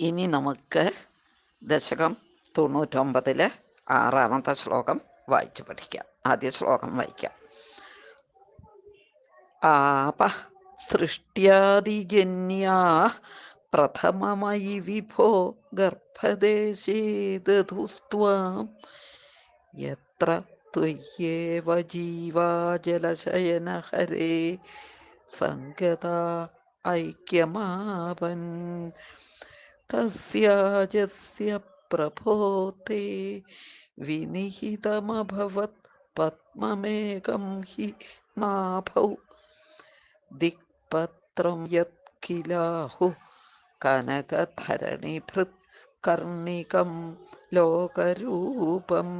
ഇനി നമുക്ക് ദശകം തൊണ്ണൂറ്റൊമ്പതിലെ ആറാമത്തെ ശ്ലോകം വായിച്ചു പഠിക്കാം. ആദ്യ ശ്ലോകം വായിക്കാം. ആപ സൃഷ്ട്യാദിജന്യാ പ്രഥമമയി വിഭോ ഗർഭദേശേ യത്ര ത്വയ്യേവ ജീവാ ജലശയനഹരേ സംഗത ഐക്യമാപൻ. തസ്യാജസ്യ പ്രഭോത്തെ വിനിഹിതമഭവത് പത്മമേകം ഹി നാഭൗ ദിക്പത്രം യത്കിലാഹു കനകധരണിഭൃത് കർണികം ലോകരൂപം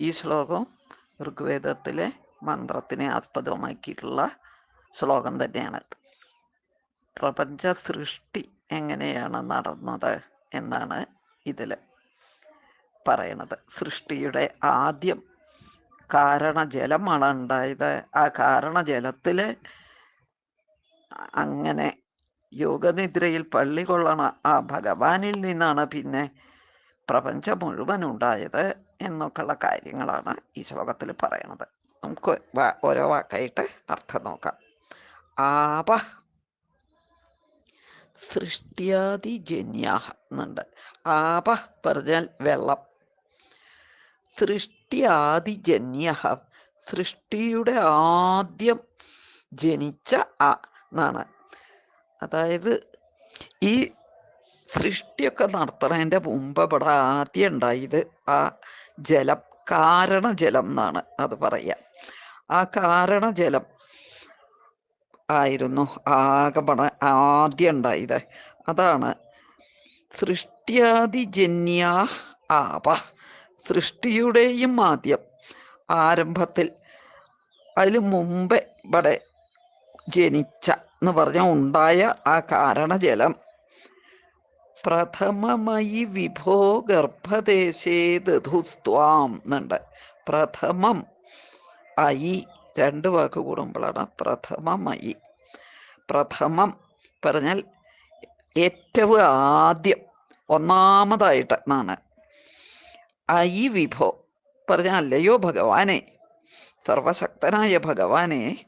ഈ ശ്ലോകം ഋഗ്വേദത്തിലെ മന്ത്രത്തിനെ ആസ്പദമാക്കിയിട്ടുള്ള ശ്ലോകം തന്നെയാണ്. പ്രപഞ്ച സൃഷ്ടി എങ്ങനെയാണ് നടന്നത് എന്നാണ് ഇതിൽ പറയണത്. സൃഷ്ടിയുടെ ആദ്യം കാരണജലമാണ് ഉണ്ടായത് ആ കാരണജലത്തിൽ അങ്ങനെ യോഗനിദ്രയിൽ പള്ളി കൊള്ളണ ആ ഭഗവാനിൽ നിന്നാണ് പിന്നെ പ്രപഞ്ചം മുഴുവൻ ഉണ്ടായത് എന്നൊക്കെയുള്ള കാര്യങ്ങളാണ് ഈ ശ്ലോകത്തിൽ പറയണത്. നമുക്ക് ഓരോ വാക്കായിട്ട് അർത്ഥം നോക്കാം. ആപ സൃഷ്ട്യാദിജന്യ എന്നുണ്ട്. ആപ പറഞ്ഞാൽ വെള്ളം. സൃഷ്ട്യാദിജന്യ സൃഷ്ടിയുടെ ആദ്യം ജനിച്ച ആ എന്നാണ്. അതായത് ഈ സൃഷ്ടിയൊക്കെ നടത്തണതിന്റെ മുമ്പ് ഇവിടെ ആദ്യം ഉണ്ടായത് ആ ജലം കാരണജലം എന്നാണ് അത് പറയുക. ആ കാരണജലം ആയിരുന്നു. ആകപട ആദ്യം ഉണ്ടായത്. അതാണ്. സൃഷ്ട്യാദിജന്യാ ആപ സൃഷ്ടിയുടെയും ആദ്യം ആരംഭത്തിൽ. അതിൽ മുമ്പേ ഇവിടെ ജനിച്ച എന്ന് പറഞ്ഞ ഉണ്ടായ ആ കാരണജലം. പ്രഥമമയി വിഭോ ഗർഭദേശേ ദധുസ്ത്വാം എന്നുണ്ട്. പ്രഥമം അയി രണ്ട് വാക്ക് കൂടുമ്പോഴാണ് പ്രഥമമയി. പ്രഥമം പറഞ്ഞാൽ ഏറ്റവും ആദ്യം ഒന്നാമതായിട്ട് എന്നാണ് ഐ വിഭോ പറഞ്ഞാൽ അല്ലയോ ഭഗവാനെ? സർവശക്തനായ ഭഗവാനെ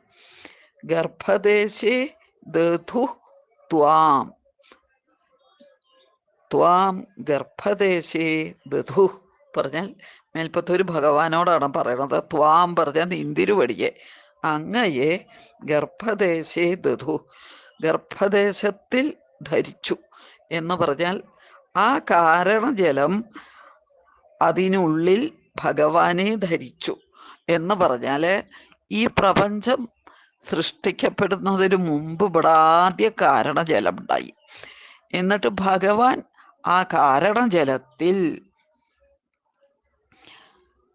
ഗർഭദേശേ ദധു ത്വാം. ത്വാം ഗർഭദേശേ ദധു പറഞ്ഞാൽ മേൽപ്പത്തൊരു ഭഗവാനോടാണ് പറയണത്. ത്വാം പറഞ്ഞാൽ നിന്തിരുവടിയെ. അങ്ങയെ ഗർഭദേശേ ദധു ഗർഭദേശത്തിൽ ധരിച്ചു എന്ന് പറഞ്ഞാൽ ആ കാരണജലം അതിനുള്ളിൽ ഭഗവാനെ ധരിച്ചു എന്ന് പറഞ്ഞാൽ ഈ പ്രപഞ്ചം സൃഷ്ടിക്കപ്പെടുന്നതിന് മുമ്പ് ഇവിടെ ആദ്യ കാരണജലം ഉണ്ടായി. എന്നിട്ട് ഭഗവാൻ ആ കാരണജലത്തിൽ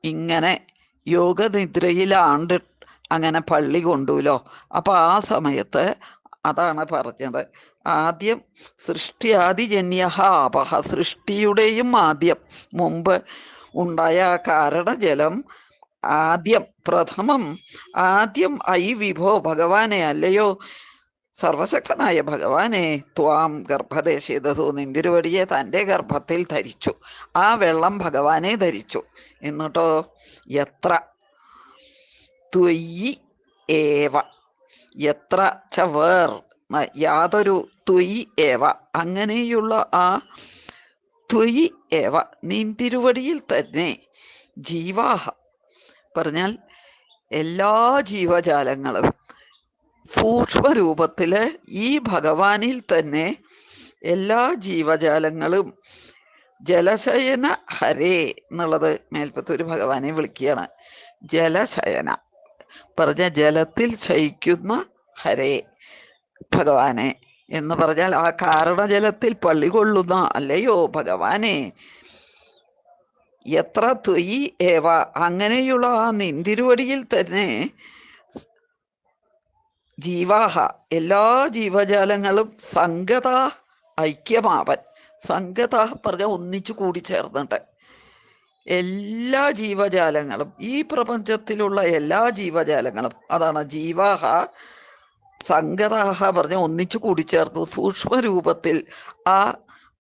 ഇങ്ങനെ യോഗനിദ്രയിലാണ്ട് അങ്ങനെ പള്ളി കൊണ്ടുല്ലോ അപ്പൊ ആ സമയത്ത് അതാണ് പറഞ്ഞത്. ആദ്യം സൃഷ്ടി ആദിജന്യ അപഹ സൃഷ്ടിയുടെയും ആദ്യം. മുമ്പ് ഉണ്ടായ കാരണജലം ആദ്യം പ്രഥമം ആദ്യം ഐ വിഭോ ഭഗവാനെ അല്ലയോ? സർവശക്തനായ ഭഗവാനെ ത്വാം ഗർഭദേശിതതു നിന്തിരുവടിയെ തന്റെ ഗർഭത്തിൽ ധരിച്ചു. ആ വെള്ളം ഭഗവാനെ ധരിച്ചു. എന്നിട്ടോ? എത്ര ത്വയി ഏവ. എത്ര ച വേർ യാതൊരു ത്വയി ഏവ. അങ്ങനെയുള്ള ആ ത്വയി ഏവ നീന്തിരുവടിയിൽ തന്നെ ജീവാഹ. പറഞ്ഞാൽ എല്ലാ ജീവജാലങ്ങളും സൂക്ഷ്മരൂപത്തിൽ ഈ ഭഗവാനിൽ തന്നെ എല്ലാ ജീവജാലങ്ങളും ജലശയന ഹരേ എന്നുള്ളത് മേൽപ്പത്തൊരു ഭഗവാനെ വിളിക്കുകയാണ്. ജലശയന. പറഞ്ഞ ജലത്തിൽ ശയിക്കുന്ന ഹരേ ഭഗവാനെ എന്ന് പറഞ്ഞാൽ ആ കാരണ ജലത്തിൽ പള്ളി കൊള്ളുന്ന അല്ലയോ ഭഗവാനെ? എത്ര തൊയ് ഏവ? അങ്ങനെയുള്ള ആ നിന്തിരുവടിയിൽ തന്നെ ജീവാഹ എല്ലാ ജീവജാലങ്ങളും സംഗത ഐക്യമാവൻ സംഗത പറഞ്ഞ ഒന്നിച്ചു കൂടി ചേർന്നിട്ട്. എല്ലാ ജീവജാലങ്ങളും ഈ പ്രപഞ്ചത്തിലുള്ള എല്ലാ ജീവജാലങ്ങളും അതാണ് ജീവാഹ സംഗതാഹ പറഞ്ഞ ഒന്നിച്ചു കൂടിച്ചേർത്ത് സൂക്ഷ്മ രൂപത്തിൽ ആ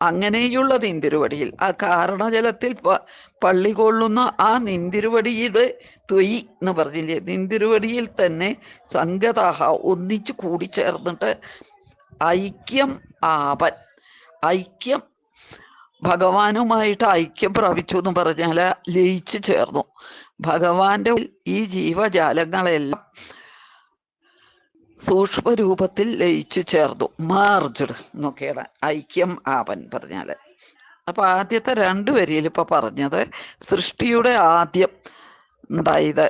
അങ്ങനെയുള്ള നിന്തിരുവടിയിൽ ആ കാരണജലത്തിൽ പള്ളി കൊള്ളുന്ന ആ നിന്തിരുവടിയുടെ ത്വയി എന്ന് പറഞ്ഞില്ലേ? നിന്തിരുവടിയിൽ തന്നെ സംഗതാഹ ഒന്നിച്ചു കൂടിച്ചേർന്നിട്ട് ഐക്യം ആപൻ ഐക്യം ഭഗവാനുമായിട്ട് ഐക്യം പ്രാപിച്ചു എന്ന് പറഞ്ഞാൽ ലയിച്ചു ചേർന്നു. ഭഗവാന്റെ ഈ ജീവജാലങ്ങളെല്ലാം സൂക്ഷ്മരൂപത്തിൽ ലയിച്ചു ചേർന്നു. മാർജ്ഡ് എന്നൊക്കെയാണ് ഐക്യം ആവൻ പറഞ്ഞാൽ അപ്പൊ ആദ്യത്തെ രണ്ട് വരിയിൽ ഇപ്പൊ പറഞ്ഞത് സൃഷ്ടിയുടെ ആദ്യം ഉണ്ടായത്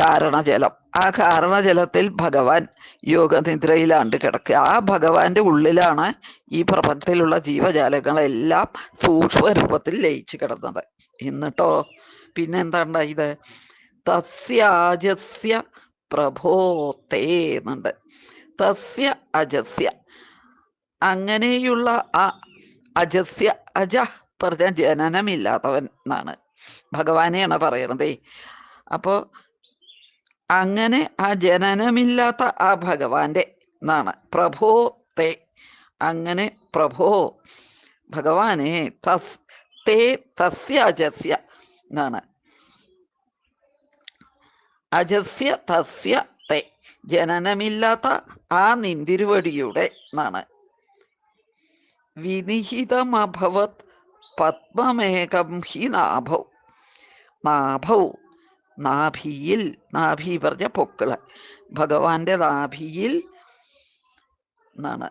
കാരണജലം. ആ കാരണജലത്തിൽ ഭഗവാൻ യോഗനിദ്രയിലാണ്ട് കിടക്കുക. ആ ഭഗവാന്റെ ഉള്ളിലാണ് ഈ പ്രപഞ്ചത്തിലുള്ള ജീവജാലങ്ങളെല്ലാം സൂക്ഷ്മ രൂപത്തിൽ ലയിച്ചു കിടന്നത്. എന്നിട്ടോ പിന്നെ എന്താ ഉണ്ടായത് തസ്യാജസ്യ പ്രഭോത്തേ എന്നുണ്ട്. തസ്യ അജസ്യ. അങ്ങനെയുള്ള ആ അജസ്യ അജ പറഞ്ഞ ജനനമില്ലാത്തവൻ എന്നാണ്. ഭഗവാനെയാണ് പറയണതേ അപ്പോ അങ്ങനെ ആ ജനനമില്ലാത്ത ആ ഭഗവാന്റെ എന്നാണ് പ്രഭോ തേ. അങ്ങനെ പ്രഭോ ഭഗവാനെ തസ് തേ തസ്യ അജസ്യ എന്നാണ് അജസ്യ തസ്യ തേ. ജനനമില്ലാത്ത ആ നിന്തിരുവടിയുടെ എന്നാണ് വിനിഹിതമഭവത് പത്മമേകം ഹി നാഭൗ. നാഭൗ നാഭിയിൽ നാഭി പറഞ്ഞ പൊക്കിൾ. ഭഗവാന്റെ നാഭിയിൽ എന്നാണ്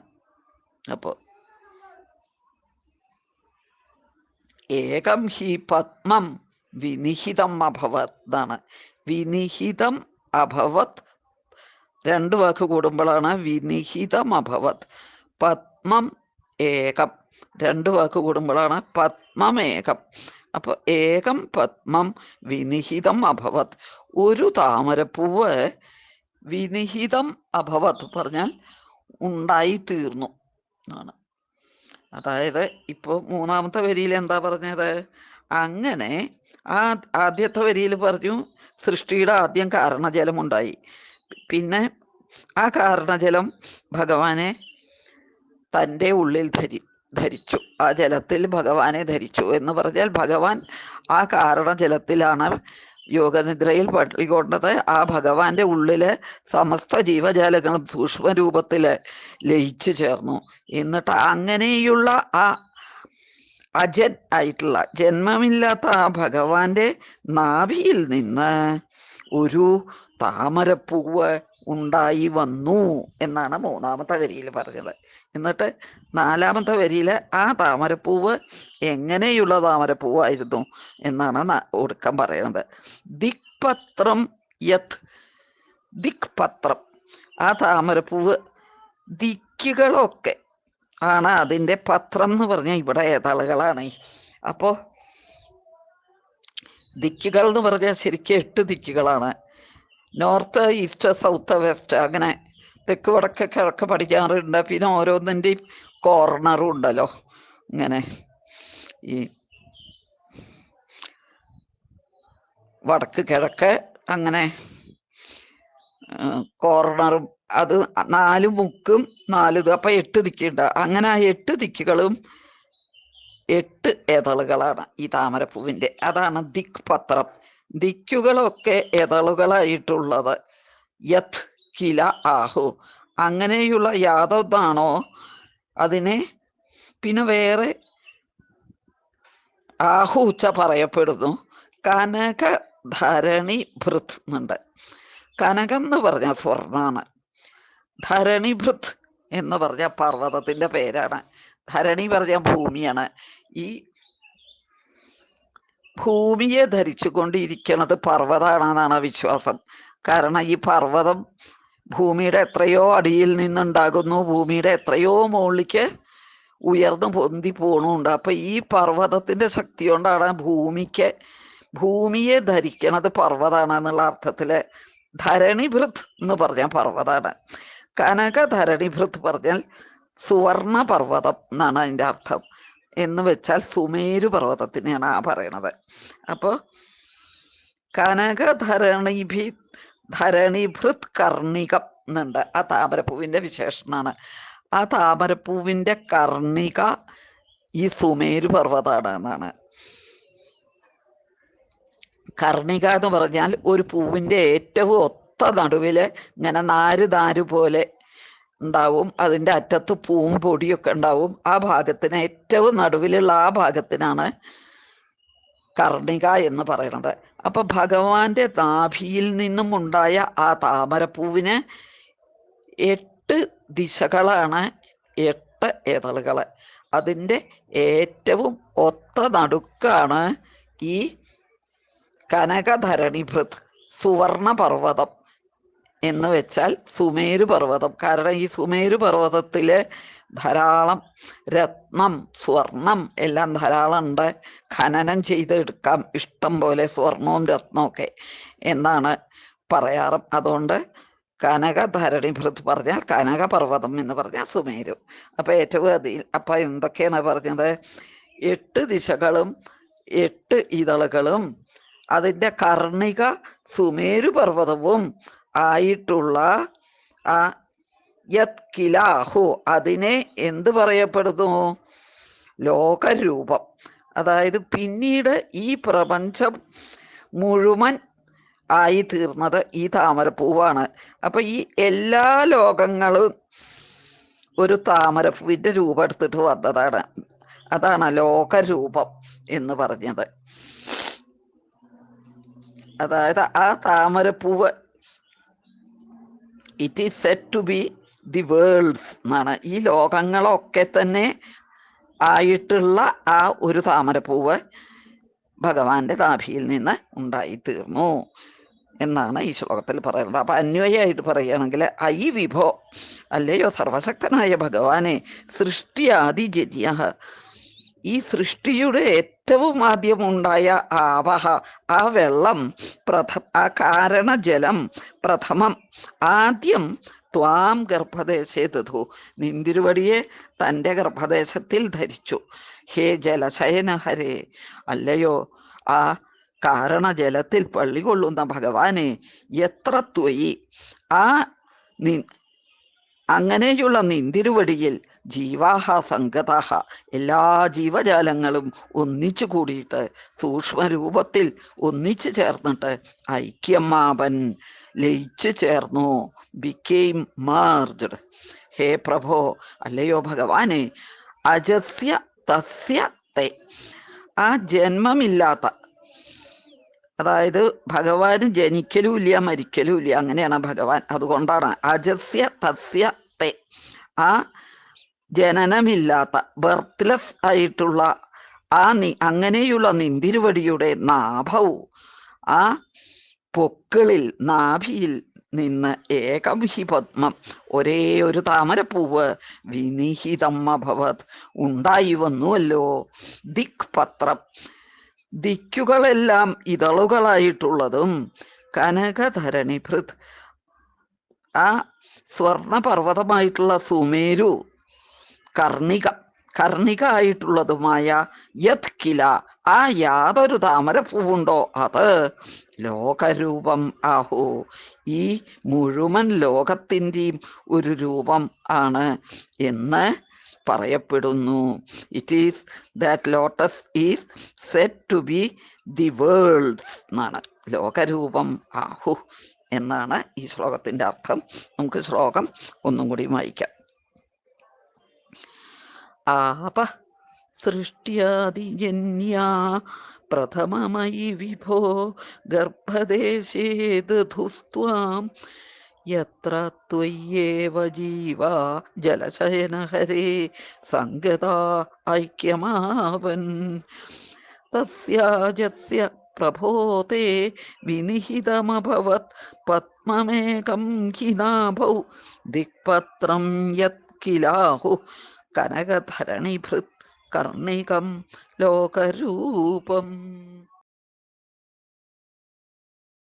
അപ്പോ ഏകം ഹി പത്മം വിനിഹിതം അഭവത് എന്നാണ് വിനിഹിതം അഭവത് രണ്ട് വാക്ക് കൂടുമ്പോഴാണ് വിനിഹിതം അഭവത്. പത്മം ഏകം. രണ്ട് വാക്ക് കൂടുമ്പോഴാണ് പത്മമേകം. അപ്പോൾ ഏകം പത്മം വിനിഹിതം അഭവത്. ഒരു താമരപ്പൂവ് വിനിഹിതം അഭവത് പറഞ്ഞാൽ ഉണ്ടായിത്തീർന്നു എന്നാണ്. അതായത് ഇപ്പോൾ മൂന്നാമത്തെ വരിയിൽ എന്താ പറഞ്ഞത്? അങ്ങനെ ആ ആദ്യത്തെ വരിയിൽ പറഞ്ഞു സൃഷ്ടിയുടെ ആദ്യം കാരണജലമുണ്ടായി. പിന്നെ ആ കാരണജലം ഭഗവാനെ തന്റെ ഉള്ളിൽ ധരി ധരിച്ചു. ആ ജലത്തിൽ ഭഗവാനെ ധരിച്ചു എന്ന് പറഞ്ഞാൽ ഭഗവാൻ ആ കാരണ ജലത്തിലാണ് യോഗനിദ്രയിൽ പള്ളിക്കൊണ്ടത് ആ ഭഗവാന്റെ ഉള്ളിലെ സമസ്ത ജീവജാലങ്ങളും സൂക്ഷ്മരൂപത്തിൽ ലയിച്ചു ചേർന്നു. എന്നിട്ട് അങ്ങനെയുള്ള ആ അജൻ ആയിട്ടുള്ള ജന്മമില്ലാത്ത ആ ഭഗവാന്റെ നാഭിയിൽ നിന്ന് ഒരു താമരപ്പൂവ് ഉണ്ടായി വന്നു എന്നാണ് മൂന്നാമത്തെ വരിയിൽ പറഞ്ഞത്. എന്നിട്ട് നാലാമത്തെ വരിയിൽ ആ താമരപ്പൂവ് എങ്ങനെയുള്ള താമരപ്പൂവായിരുന്നു എന്നാണ് ഒടുക്കം പറയുന്നത് ദിക്പത്രം യത് ദിക്പത്രം. ആ താമരപ്പൂവ് ദിക്കുകളൊക്കെ ആണ് അതിന്റെ പത്രം എന്ന് പറഞ്ഞാൽ ഇവിടെ ഏതാളുകളാണ്. അപ്പോൾ ദിക്കുകൾ എന്ന് പറഞ്ഞാൽ ശരിക്കും എട്ട് ദിക്കുകളാണ്. നോർത്ത് ഈസ്റ്റ് സൗത്ത് വെസ്റ്റ് അങ്ങനെ തെക്ക് വടക്ക് കിഴക്ക് പടിഞ്ഞാറുണ്ട് പിന്നെ ഓരോന്നിന്റെയും കോർണറും ഉണ്ടല്ലോ. ഇങ്ങനെ ഈ വടക്ക് കിഴക്ക് അങ്ങനെ കോർണറും അത് നാല് മുക്കും നാല് അപ്പം എട്ട് ദിക്കുണ്ട്. അങ്ങനെ ആ എട്ട് ദിക്കുകളും എട്ട് എതളുകളാണ് ഈ താമരപ്പൂവിന്റെ. അതാണ് ദിക് പത്രം ദിക്കുകളൊക്കെ എതളുകളായിട്ടുള്ളത്. യത് കില ആഹു. അങ്ങനെയുള്ള യാതൊന്നാണോ അതിനെ? പിന്നെ വേറെ ആഹൂച്ച പറയപ്പെടുന്നു. കനക ധരണി ഭൃത് എന്നുണ്ട്. കനകം എന്ന് പറഞ്ഞ സ്വർണാണ്. ധരണി ഭൃത് എന്ന് പറഞ്ഞ പർവതത്തിന്റെ പേരാണ്. ധരണി പറഞ്ഞ ഭൂമിയാണ്. ഈ ഭൂമിയെ ധരിച്ചുകൊണ്ടിരിക്കുന്നത് പർവതമാണെന്നാണ് വിശ്വാസം. കാരണം ഈ പർവതം ഭൂമിയുടെ എത്രയോ അടിയിൽ നിന്നുണ്ടാകുന്നു ഭൂമിയുടെ എത്രയോ മുകളിലേക്ക് ഉയർന്നു പൊന്തി പോണുണ്ട്. അപ്പൊ ഈ പർവതത്തിന്റെ ശക്തി കൊണ്ടാണ് ഭൂമിക്ക് ഭൂമിയെ ധരിക്കണത് പർവതമാണ് എന്നുള്ള അർത്ഥത്തിൽ ധരണിഭൃത് എന്ന് പറഞ്ഞാൽ പർവതാണ്. കനക ധരണിഭൃത് പറഞ്ഞാൽ സുവർണ പർവതം എന്നാണ് അതിന്റെ അർത്ഥം. എന്ന് വെച്ചാൽ സുമേരു പർവതത്തിനെയാണ് ആ പറയണത്. അപ്പോൾ കനകധരണിഭി ധരണിഭൃത് കർണികം എന്നുണ്ട്. ആ താമരപ്പൂവിന്റെ വിശേഷണമാണ്. ആ താമരപ്പൂവിന്റെ കർണിക ഈ സുമേരു പർവതമാണ് എന്നാണ്. കർണിക എന്ന് പറഞ്ഞാൽ ഒരു പൂവിന്റെ ഏറ്റവും ഒത്ത നടുവിൽ ഇങ്ങനെ നാര് പോലെ ഉണ്ടാവും. അതിന്റെ അറ്റത്ത് പൂവും പൊടിയൊക്കെ ഉണ്ടാവും. ആ ഭാഗത്തിന് ഏറ്റവും നടുവിലുള്ള ആ ഭാഗത്തിനാണ് കർണിക എന്ന് പറയുന്നത് അപ്പൊ ഭഗവാന്റെ നാഭിയിൽ നിന്നും ഉണ്ടായ ആ താമരപ്പൂവിന് എട്ട് ദിശകളാണ് എട്ട് ഇതളുകൾ അതിന്റെ ഏറ്റവും ഒത്ത നടുക്കാണ് ഈ കനകധരണിഭൃത് സുവർണ പർവതം എന്ന് വെച്ചാൽ സുമേരു പർവതം. കാരണം ഈ സുമേരു പർവതത്തിൽ ധാരാളം രത്നം സ്വർണം എല്ലാം ധാരാളം ഉണ്ട് ഖനനം ചെയ്തെടുക്കാം. ഇഷ്ടം പോലെ സ്വർണവും രത്നമൊക്കെ എന്നാണ് പറയാറ്. അതുകൊണ്ട് കനകധരണിഭൃത് പറഞ്ഞാൽ കനകപർവതം എന്ന് പറഞ്ഞാൽ സുമേരു. അപ്പോൾ ഏറ്റവും അതിൽ അപ്പം എന്തൊക്കെയാണ് പറഞ്ഞത്? എട്ട് ദിശകളും എട്ട് ഇതളുകളും അതിന്റെ കർണിക സുമേരു പർവതവും ആയിട്ടുള്ള ആ യത് കിലാഹു അതിനെ എന്ത് പറയപ്പെടുന്നു? ലോകരൂപം. അതായത് പിന്നീട് ഈ പ്രപഞ്ചം മുഴുവൻ ആയി തീർന്നത് ഈ താമരപ്പൂവാണ്. അപ്പൊ ഈ എല്ലാ ലോകങ്ങളും ഒരു താമരപ്പൂവിന്റെ രൂപം എടുത്തിട്ട് വന്നതാണ്. അതാണ് ലോകരൂപം എന്ന് പറഞ്ഞത്. അതായത് ആ താമരപ്പൂവ് it is set to be the worlds എന്നാണ്. ഈ ലോകങ്ങളൊക്കെ തന്നെ ആയിട്ടുള്ള ആ ഒരു താമരപ്പൂവ് ഭഗവാന്റെ നാഭിയിൽ നിന്ന് ഉണ്ടായിത്തീർന്നു എന്നാണ് ഈ ശ്ലോകത്തിൽ പറയുന്നത്. അപ്പൊ അന്വയായിട്ട് പറയുകയാണെങ്കിൽ ഐ വിഭോ അല്ലയോ സർവശക്തനായ ഭഗവാനെ സൃഷ്ടിയാദിജര്യ ഈ സൃഷ്ടിയുടെ ഏറ്റവും ആദ്യം ഉണ്ടായ ആവഹ ആ വെള്ളം പ്രഥ ആ കാരണജലം പ്രഥമം. ആദ്യം ത്വാം ഗർഭദേശേ തഥു നിന്തിരുവടിയെ തന്റെ ഗർഭദേശത്തിൽ ധരിച്ചു. ഹേ ജലശയനഹരേ അല്ലയോ ആ കാരണജലത്തിൽ പള്ളി കൊള്ളുന്ന ഭഗവാനെ എത്ര ത്വയി. ആ നി അങ്ങനെയുള്ള നിന്തിരുവടിയിൽ ജീവാഹ സംഗതാഹ. എല്ലാ ജീവജാലങ്ങളും ഒന്നിച്ചു കൂടിയിട്ട് സൂക്ഷ്മരൂപത്തിൽ ഒന്നിച്ചു ചേർന്നിട്ട് ഐക്യമാവൻ ലയിച്ചു ചേർന്നു. ബിക്കെയിം മാർജ്ഡ് ഹേ പ്രഭോ അല്ലയോ ഭഗവാനെ അജസ്യ തസ്യ തേ. ആ ജന്മമില്ലാത്ത അതായത് ഭഗവാന് മരിക്കലും ഇല്ല അങ്ങനെയാണ് ഭഗവാൻ. അതുകൊണ്ടാണ് അജസ്യ തസ്യ തേ. ആ ജനനമില്ലാത്ത ബർത്ത്ലെസ് ആയിട്ടുള്ള ആ നി അങ്ങനെയുള്ള നിന്തിരുവടിയുടെ നാഭവും ആ പൊക്കിളിൽ നാഭിയിൽ നിന്ന് ഏകം ഹി പത്മം ഒരേ ഒരു താമരപ്പൂവ് വിനിഹിതം അഭവത് ഉണ്ടായി വന്നുവല്ലോ. ദിക് പത്രം ദിക്കുകളെല്ലാം ഇതളുകളായിട്ടുള്ളതും കനകധരണിഭൃത്. ആ സ്വർണപർവതമായിട്ടുള്ള സുമേരു കർണിക കർണിക ആയിട്ടുള്ളതുമായ യത് കില ആ യാതൊരു താമരപ്പൂവുണ്ടോ? അത് ലോകരൂപം ആഹോ. ഈ മുഴുവൻ ലോകത്തിന്റെയും ഒരു രൂപം ആണ് എന്ന് പറയപ്പെടുന്നു. It is that lotus is set to be the worlds എന്നാണ്. ലോകരൂപം ആഹു എന്നാണ് ഈ ശ്ലോകത്തിന്റെ അർത്ഥം. നമുക്ക് ശ്ലോകം ഒന്നും കൂടി വായിക്കാം. ആപ സൃഷ്ട്യാദിജന്യാ പ്രഥമമയി വിഭോ ഗർഭദേശേ ദധുസ്ത്വാം യത്ര ത്വയ്യേവ ജീവാ ജലശയനഹരേ സംഗതാ ഐക്യമാവൻ. തസ്യാജസ്യ പ്രഭോത്തെ വിനിഹിതമഭവത് പത്മമേകം ഹിനാഭൗ ദിക്പത്രം യത് കിലാഹു കനകധരണിഭൃത് കർണികം ലോകരൂപം.